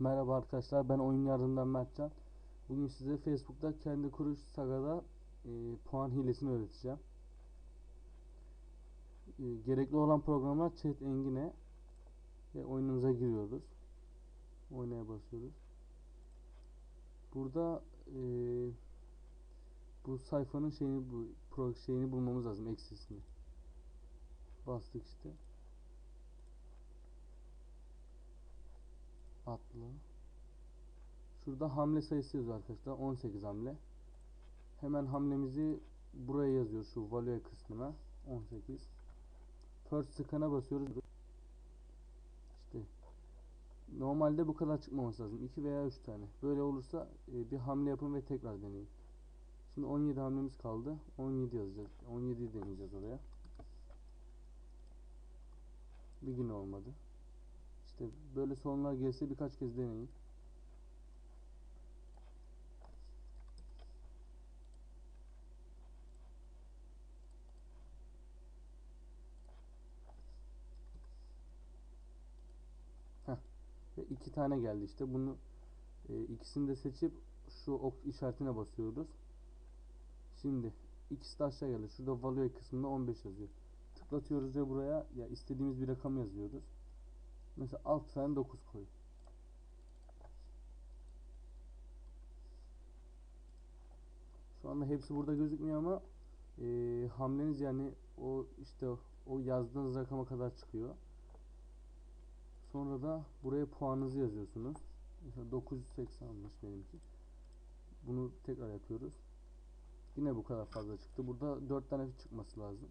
Merhaba arkadaşlar ben oyun yardımından Mertcan. Bugün size Facebook'ta kendi kuruş sagada e, puan hilesini öğreteceğim. E, gerekli olan programlar Chat Engine ve oyunumuza giriyoruz. Oynaya basıyoruz. Burada e, bu sayfanın şeyini bu pro şeyini bulmamız lazım eksisini. Bastık işte. Atlı. Şurada hamle sayısı yazıyor arkadaşlar. 18 hamle. Hemen hamlemizi buraya yazıyor şu value kısmına. 18. First scan'a basıyoruz. İşte normalde bu kadar çıkmaması lazım. 2 veya 3 tane. Böyle olursa e, bir hamle yapın ve tekrar deneyin. Şimdi 17 hamlemiz kaldı. 17 yazacağız. 17'yi deneyeceğiz oraya. Bir gün olmadı. İşte böyle sorunlar gelse birkaç kez deneyin. Heh. İki tane geldi işte. Bunu e, ikisini de seçip şu ok işaretine basıyoruz. Şimdi ikisi de aşağı geldi. Şurada value kısmında 15 yazıyor. Tıklatıyoruz ve buraya ya istediğimiz bir rakam yazıyoruz. Mesela 6 tane 9 koy. Şu anda hepsi burada gözükmüyor ama e, hamleniz yani o işte o, yazdığınız rakama kadar çıkıyor. Sonra da buraya puanınızı yazıyorsunuz. Mesela 980'mış benimki. Bunu tekrar yapıyoruz. Yine bu kadar fazla çıktı. Burada 4 tane çıkması lazım.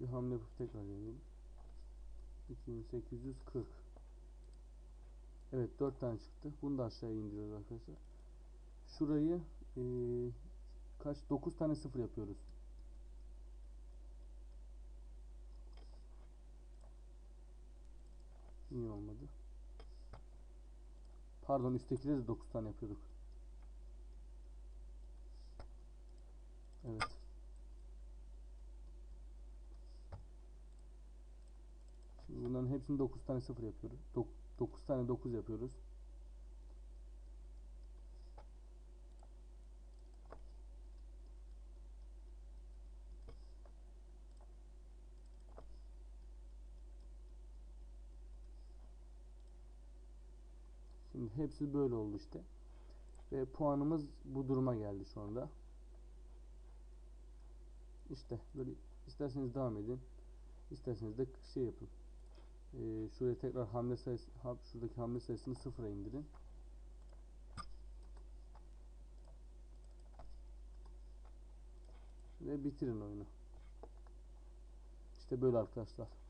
Bir hamle yapıp tekrar deneyelim. 2840 Evet 4 tane çıktı. Bunu da aşağıya indiriyoruz arkadaşlar. Şurayı ee, kaç 9 tane sıfır yapıyoruz. Niye olmadı? Pardon üsttekileri de 9 tane yapıyorduk. Evet. Şimdi bunların hepsini 9 tane 0 yapıyoruz. 9 tane 9 yapıyoruz. Şimdi hepsi böyle oldu işte. Ve puanımız bu duruma geldi şu anda. İşte böyle isterseniz devam edin. İsterseniz de şey yapın. Ee, şuraya tekrar hamle sayısı şuradaki hamle sayısını sıfıra indirin. Ve bitirin oyunu. İşte böyle arkadaşlar.